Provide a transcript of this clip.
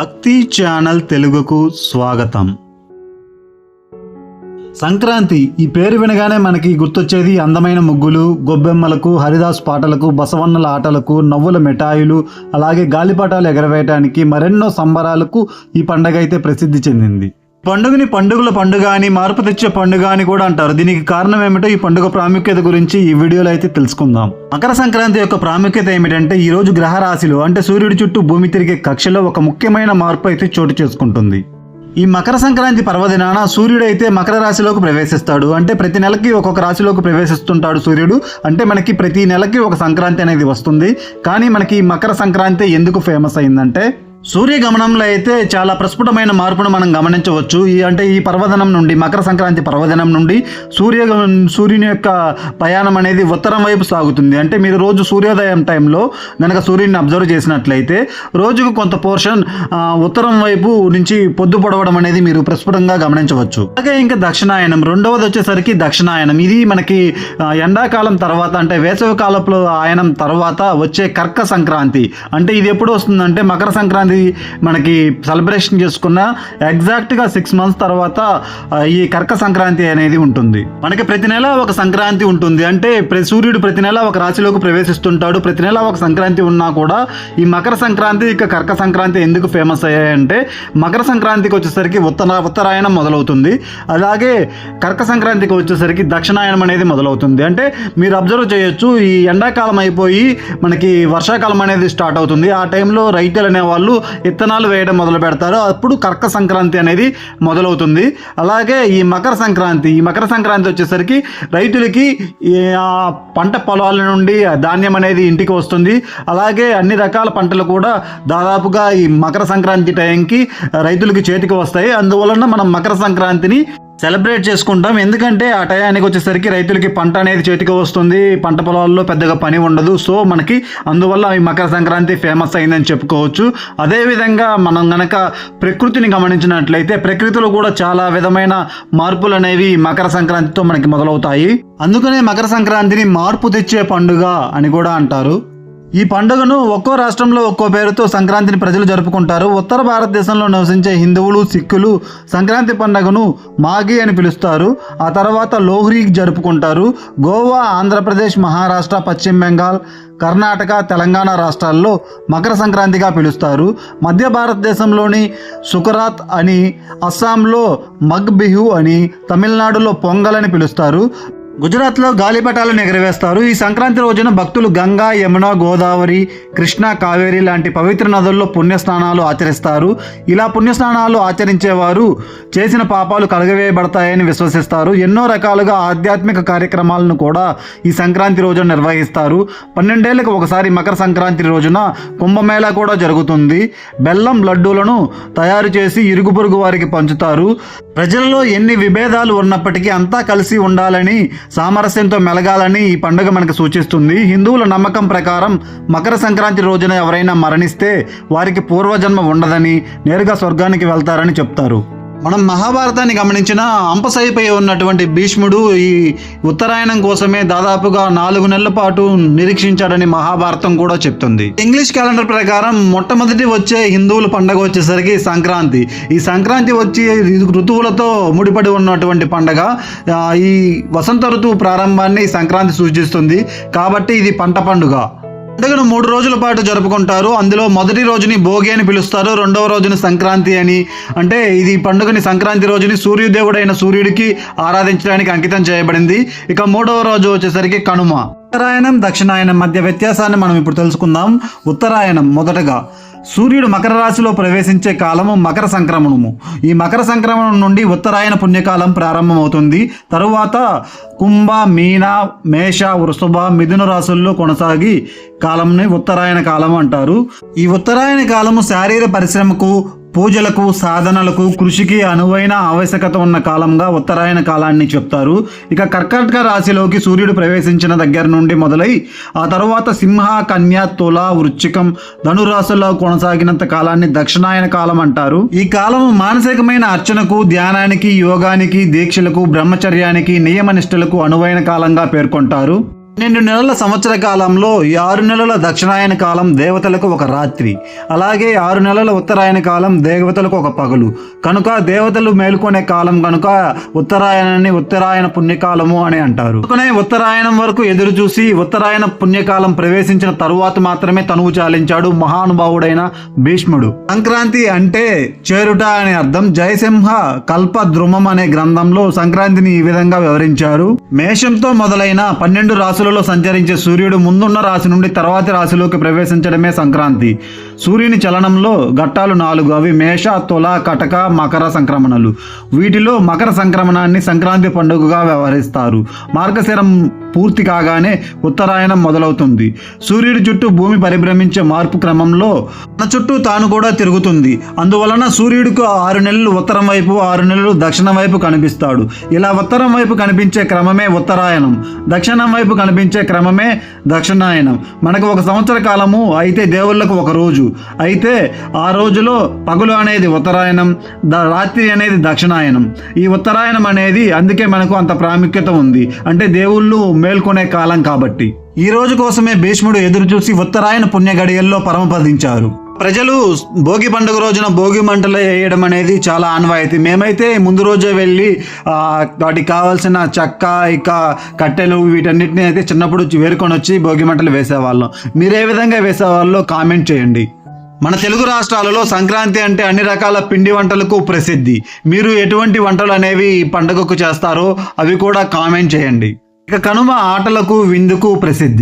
భక్తి ఛానల్ తెలుగుకు స్వాగతం. సంక్రాంతి ఈ పేరు వినగానే మనకి గుర్తొచ్చేది అందమైన ముగ్గులు గొబ్బెమ్మలకు హరిదాస్ పాటలకు బసవన్నల ఆటలకు నవ్వుల మిఠాయిలు అలాగే గాలిపటాలు ఎగరవేయటానికి మరెన్నో సంబరాలకు ఈ పండగ అయితే ప్రసిద్ధి చెందింది. పండుగని పండుగల పండుగ అని మార్పు తెచ్చే పండుగ అని కూడా అంటారు. దీనికి కారణం ఏమిటో ఈ పండుగ ప్రాముఖ్యత గురించి ఈ వీడియోలో అయితే తెలుసుకుందాం. మకర సంక్రాంతి యొక్క ప్రాముఖ్యత ఏమిటంటే ఈ రోజు గ్రహ రాశిలో అంటే సూర్యుడి చుట్టూ భూమి తిరిగే కక్షలో ఒక ముఖ్యమైన మార్పు అయితే చోటు చేసుకుంటుంది. ఈ మకర సంక్రాంతి పర్వదినాన సూర్యుడు అయితే మకర రాశిలోకి ప్రవేశిస్తాడు. అంటే ప్రతి నెలకి ఒక్కొక్క రాశిలోకి ప్రవేశిస్తుంటాడు సూర్యుడు. అంటే మనకి ప్రతి నెలకి ఒక సంక్రాంతి అనేది వస్తుంది. కానీ మనకి ఈ మకర సంక్రాంతి ఎందుకు ఫేమస్ అయిందంటే సూర్యగమనంలో అయితే చాలా ప్రస్ఫుటమైన మార్పును మనం గమనించవచ్చు. ఈ అంటే ఈ పర్వదనం నుండి మకర సంక్రాంతి పర్వదనం నుండి సూర్య సూర్యుని యొక్క ప్రయాణం అనేది ఉత్తరం వైపు సాగుతుంది. అంటే మీరు రోజు సూర్యోదయం టైంలో కనుక సూర్యుని అబ్జర్వ్ చేసినట్లయితే రోజుకు కొంత పోర్షన్ ఉత్తరం వైపు నుంచి పొద్దు పొడవడం అనేది మీరు ప్రస్ఫుటంగా గమనించవచ్చు. అలాగే ఇంకా దక్షిణాయనం రెండవది వచ్చేసరికి దక్షిణాయనం. ఇది మనకి ఎండాకాలం తర్వాత అంటే వేసవి ఆయనం తర్వాత వచ్చే కర్క సంక్రాంతి. అంటే ఇది ఎప్పుడు వస్తుందంటే మకర సంక్రాంతి మనకి సెలబ్రేషన్ చేసుకున్న ఎగ్జాక్ట్గా సిక్స్ మంత్స్ తర్వాత ఈ కర్క సంక్రాంతి అనేది ఉంటుంది. మనకి ప్రతి నెల ఒక సంక్రాంతి ఉంటుంది. అంటే ప్ర- సూర్యుడు ప్రతి నెల ఒక రాశిలోకి ప్రవేశిస్తుంటాడు. ప్రతి నెల ఒక సంక్రాంతి ఉన్నా కూడా ఈ మకర సంక్రాంతి ఇక కర్క సంక్రాంతి ఎందుకు ఫేమస్ అయ్యాయంటే మకర సంక్రాంతికి వచ్చేసరికి ఉత్తర ఉత్తరాయణం మొదలవుతుంది. అలాగే కర్క సంక్రాంతికి వచ్చేసరికి దక్షిణాయనం అనేది మొదలవుతుంది. అంటే మీరు అబ్జర్వ్ చేయొచ్చు ఈ ఎండాకాలం అయిపోయి మనకి వర్షాకాలం అనేది స్టార్ట్ అవుతుంది. ఆ టైంలో రైతులు అనేవాళ్ళు విత్తనాలు వేయడం మొదలు పెడతారు. అప్పుడు కర్క సంక్రాంతి అనేది మొదలవుతుంది. అలాగే ఈ మకర సంక్రాంతి ఈ మకర సంక్రాంతి వచ్చేసరికి రైతులకి పంట పొలాల నుండి ధాన్యం అనేది ఇంటికి వస్తుంది. అలాగే అన్ని రకాల పంటలు కూడా దాదాపుగా ఈ మకర సంక్రాంతి టైంకి రైతులకి చేతికి వస్తాయి. అందువలన మనం మకర సంక్రాంతిని సెలబ్రేట్ చేసుకుంటాం. ఎందుకంటే ఆ టయానికి వచ్చేసరికి రైతులకి పంట అనేది చేతికి వస్తుంది. పంట పొలాల్లో పెద్దగా పని ఉండదు. సో మనకి అందువల్ల ఈ మకర సంక్రాంతి ఫేమస్ అయిందని చెప్పుకోవచ్చు. అదేవిధంగా మనం గనక ప్రకృతిని గమనించినట్లయితే ప్రకృతిలో కూడా చాలా విధమైన మార్పులు అనేవి మకర సంక్రాంతితో మనకి మొదలవుతాయి. అందుకనే మకర సంక్రాంతిని మార్పు తెచ్చే పండుగ అని కూడా అంటారు. ఈ పండుగను ఒక్కో రాష్ట్రంలో ఒక్కో పేరుతో సంక్రాంతిని ప్రజలు జరుపుకుంటారు. ఉత్తర భారతదేశంలో నివసించే హిందువులు సిక్కులు సంక్రాంతి పండుగను మాఘి అని పిలుస్తారు. ఆ తర్వాత లోహ్రీ జరుపుకుంటారు. గోవా ఆంధ్రప్రదేశ్ మహారాష్ట్ర పశ్చిమ బెంగాల్ కర్ణాటక తెలంగాణ రాష్ట్రాల్లో మకర సంక్రాంతిగా పిలుస్తారు. మధ్య భారతదేశంలోని సుకరాత్ అని అస్సాంలో మగ్ బిహు అని తమిళనాడులో పొంగల్ అని పిలుస్తారు. గుజరాత్లో గాలిపటాలను ఎగరవేస్తారు. ఈ సంక్రాంతి రోజున భక్తులు గంగా యమున గోదావరి కృష్ణ కావేరి లాంటి పవిత్ర నదుల్లో పుణ్యస్నానాలు ఆచరిస్తారు. ఇలా పుణ్యస్నానాలు ఆచరించేవారు చేసిన పాపాలు కలగవేయబడతాయని విశ్వసిస్తారు. ఎన్నో రకాలుగా ఆధ్యాత్మిక కార్యక్రమాలను కూడా ఈ సంక్రాంతి రోజున నిర్వహిస్తారు. పన్నెండేళ్ళకు ఒకసారి మకర సంక్రాంతి రోజున కుంభమేళా కూడా జరుగుతుంది. బెల్లం లడ్డూలను తయారు చేసి ఇరుగు పొరుగు వారికి పంచుతారు. ప్రజల్లో ఎన్ని విభేదాలు ఉన్నప్పటికీ అంతా కలిసి ఉండాలని సామరస్యంతో మెలగాలని ఈ పండుగ మనకు సూచిస్తుంది. హిందువుల నమ్మకం ప్రకారం మకర సంక్రాంతి రోజున ఎవరైనా మరణిస్తే వారికి పూర్వజన్మ ఉండదని నేరుగా స్వర్గానికి వెళ్తారని చెప్తారు. మనం మహాభారతాన్ని గమనించిన అంపసైపోయి ఉన్నటువంటి భీష్ముడు ఈ ఉత్తరాయణం కోసమే దాదాపుగా నాలుగు నెలల పాటు నిరీక్షించాడని మహాభారతం కూడా చెప్తుంది. ఇంగ్లీష్ క్యాలెండర్ ప్రకారం మొట్టమొదటి వచ్చే హిందువుల పండగ వచ్చేసరికి సంక్రాంతి. ఈ సంక్రాంతి వచ్చి ఋతువులతో ముడిపడి ఉన్నటువంటి పండగ. ఈ వసంత ఋతువు ప్రారంభాన్ని సంక్రాంతి సూచిస్తుంది. కాబట్టి ఇది పంట పండుగ. పండుగను మూడు రోజుల పాటు జరుపుకుంటారు. అందులో మొదటి రోజుని భోగి అని పిలుస్తారు. రెండవ రోజుని సంక్రాంతి అని. అంటే ఇది పండుగని సంక్రాంతి రోజుని సూర్యదేవుడైన సూర్యుడికి ఆరాధించడానికి అంకితం చేయబడింది. ఇక మూడవ రోజు వచ్చేసరికి కనుమ. ఉత్తరాయణం దక్షిణాయనం మధ్య వ్యత్యాసాన్ని మనం ఇప్పుడు తెలుసుకుందాం. ఉత్తరాయణం మొదటగా సూర్యుడు మకర రాశిలో ప్రవేశించే కాలము మకర సంక్రమణము. ఈ మకర సంక్రమణం నుండి ఉత్తరాయణ పుణ్యకాలం ప్రారంభమవుతుంది. తరువాత కుంభ మీన మేష వృషభ మిథున రాశుల్లో కొనసాగి కాలంని ఉత్తరాయణ కాలం అంటారు. ఈ ఉత్తరాయణ కాలము శారీర పరిశ్రమకు పూజలకు సాధనలకు కృషికి అనువైన ఆవశ్యకత ఉన్న కాలంగా ఉత్తరాయణ కాలాన్ని చెప్తారు. ఇక కర్కాటక రాశిలోకి సూర్యుడు ప్రవేశించిన దగ్గర నుండి మొదలై ఆ తరువాత సింహ కన్య తుల వృచ్చికం ధనురాశుల్లో కొనసాగినంత కాలాన్ని దక్షిణాయన కాలం అంటారు. ఈ కాలం మానసికమైన అర్చనకు ధ్యానానికి యోగానికి దీక్షలకు బ్రహ్మచర్యానికి నియమనిష్టలకు అనువైన కాలంగా పేర్కొంటారు. పన్నెండు నెలల సంవత్సర కాలంలో ఈ ఆరు నెలల దక్షిణాయన కాలం దేవతలకు ఒక రాత్రి. అలాగే ఆరు నెలల ఉత్తరాయణ కాలం దేవతలకు ఒక పగలు. కనుక దేవతలు మేల్కొనే కాలం కనుక ఉత్తరాయణాన్ని ఉత్తరాయణ పుణ్యకాలము అని అంటారు. కనుకనే ఉత్తరాయణం వరకు ఎదురు చూసి ఉత్తరాయణ పుణ్యకాలం ప్రవేశించిన తరువాత మాత్రమే తనువు చాలించాడు మహానుభావుడైన భీష్ముడు. సంక్రాంతి అంటే చేరుట అనే అర్థం జయసింహ కల్ప ద్రుమం అనే గ్రంథంలో సంక్రాంతిని ఈ విధంగా వివరించారు. మేషంతో మొదలైన పన్నెండు రాశులలో సంచరించే సూర్యుడు ముందున్న రాశి నుండి తర్వాతి రాశిలోకి ప్రవేశించడమే సంక్రాంతి. సూర్యుని చలనంలో ఘట్టాలు నాలుగు. అవి మేష తుల కటక మకర సంక్రమణలు. వీటిలో మకర సంక్రమణాన్ని సంక్రాంతి పండుగగా వ్యవహరిస్తారు. మార్గశిరం పూర్తి కాగానే ఉత్తరాయణం మొదలవుతుంది. సూర్యుడి చుట్టూ భూమి పరిభ్రమించే మార్పు క్రమంలో తన చుట్టూ తాను కూడా తిరుగుతుంది. అందువలన సూర్యుడికి ఆరు నెలలు ఉత్తరం వైపు ఆరు నెలలు దక్షిణం వైపు కనిపిస్తాడు. ఇలా ఉత్తరం వైపు కనిపించే క్రమమే ఉత్తరాయణం. దక్షిణం వైపు కనిపించే క్రమమే దక్షిణాయనం. మనకు ఒక సంవత్సర కాలము అయితే దేవుళ్ళకు ఒక రోజు. అయితే ఆ రోజులో పగులు అనేది ఉత్తరాయణం ద రాత్రి అనేది దక్షిణాయనం. ఈ ఉత్తరాయణం అనేది అందుకే మనకు అంత ప్రాముఖ్యత ఉంది. అంటే దేవుళ్ళు మేల్కొనే కాలం కాబట్టి. ఈ రోజు కోసమే భీష్ముడు ఎదురు చూసి ఉత్తరాయణ పుణ్యగడియల్లో పరమపదించారు. ప్రజలు భోగి పండుగ రోజున భోగి మంటలు వేయడం అనేది చాలా ఆనవాయితీ. మేమైతే ముందు రోజే వెళ్ళి వాటికి కావాల్సిన చెక్క ఇక కట్టెలు వీటన్నిటిని అయితే చిన్నప్పుడు వేరుకొని వచ్చి భోగి మంటలు వేసేవాళ్ళం. మీరు ఏ విధంగా వేసేవాళ్ళో కామెంట్ చేయండి. మన తెలుగు రాష్ట్రాలలో సంక్రాంతి అంటే అన్ని రకాల పిండి వంటలకు ప్రసిద్ధి. మీరు ఎటువంటి వంటలు అనేవి పండుగకు చేస్తారో అవి కూడా కామెంట్ చేయండి. ఇక కనుమ ఆటలకు విందుకు ప్రసిద్ధి.